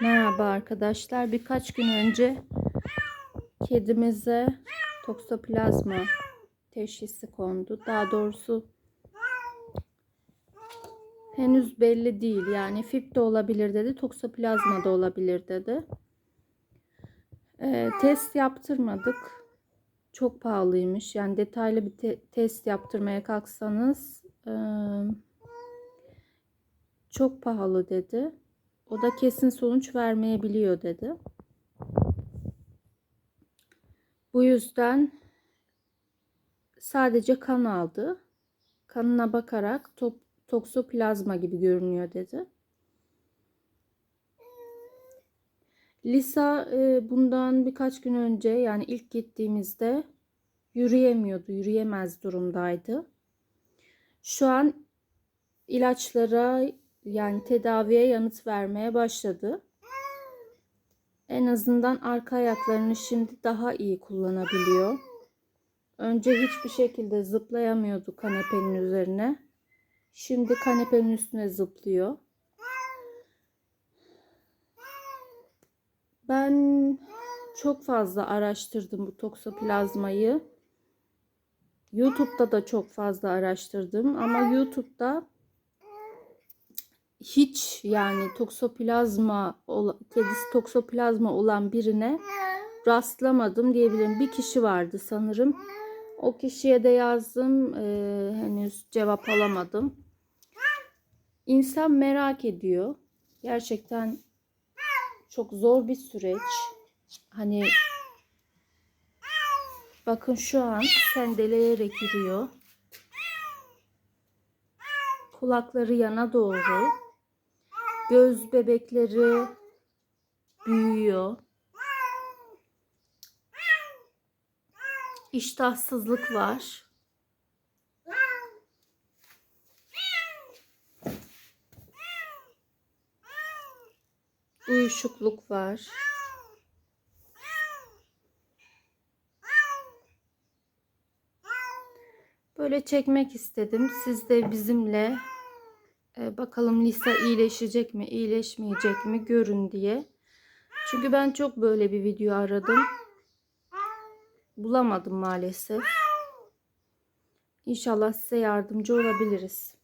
Merhaba arkadaşlar. Birkaç gün önce kedimize toksoplazma teşhisi kondu. Daha doğrusu henüz belli değil. Yani FIP de olabilir dedi, toksoplazma da olabilir dedi. Ee, test yaptırmadık. Çok pahalıymış. Yani detaylı bir te- test yaptırmaya kalksanız e, çok pahalı dedi. O da kesin sonuç vermeyebiliyor dedi. Bu yüzden sadece kan aldı. Kanına bakarak top, toksoplazma gibi görünüyor dedi. Lisa e, bundan birkaç gün önce yani ilk gittiğimizde yürüyemiyordu, yürüyemez durumdaydı. Şu an ilaçlara yani tedaviye yanıt vermeye başladı. En azından arka ayaklarını şimdi daha iyi kullanabiliyor. Önce hiçbir şekilde zıplayamıyordu kanepenin üzerine. Şimdi kanepenin üstüne zıplıyor. Ben çok fazla araştırdım bu toksoplazmayı. YouTube'da da çok fazla araştırdım ama YouTube'da hiç yani toksoplazma kedisi toksoplazma olan birine rastlamadım diyebilirim. Bir kişi vardı sanırım. O kişiye de yazdım. Ee, henüz cevap alamadım. İnsan merak ediyor. Gerçekten çok zor bir süreç. Hani bakın şu an sendeleyerek yürüyor. Kulakları yana doğru. Göz bebekleri büyüyor. İştahsızlık var. Uyuşukluk var. Böyle çekmek istedim. Siz de bizimle bakalım Lisa iyileşecek mi, iyileşmeyecek mi görün diye. Çünkü ben çok böyle bir video aradım. Bulamadım maalesef. İnşallah size yardımcı olabiliriz.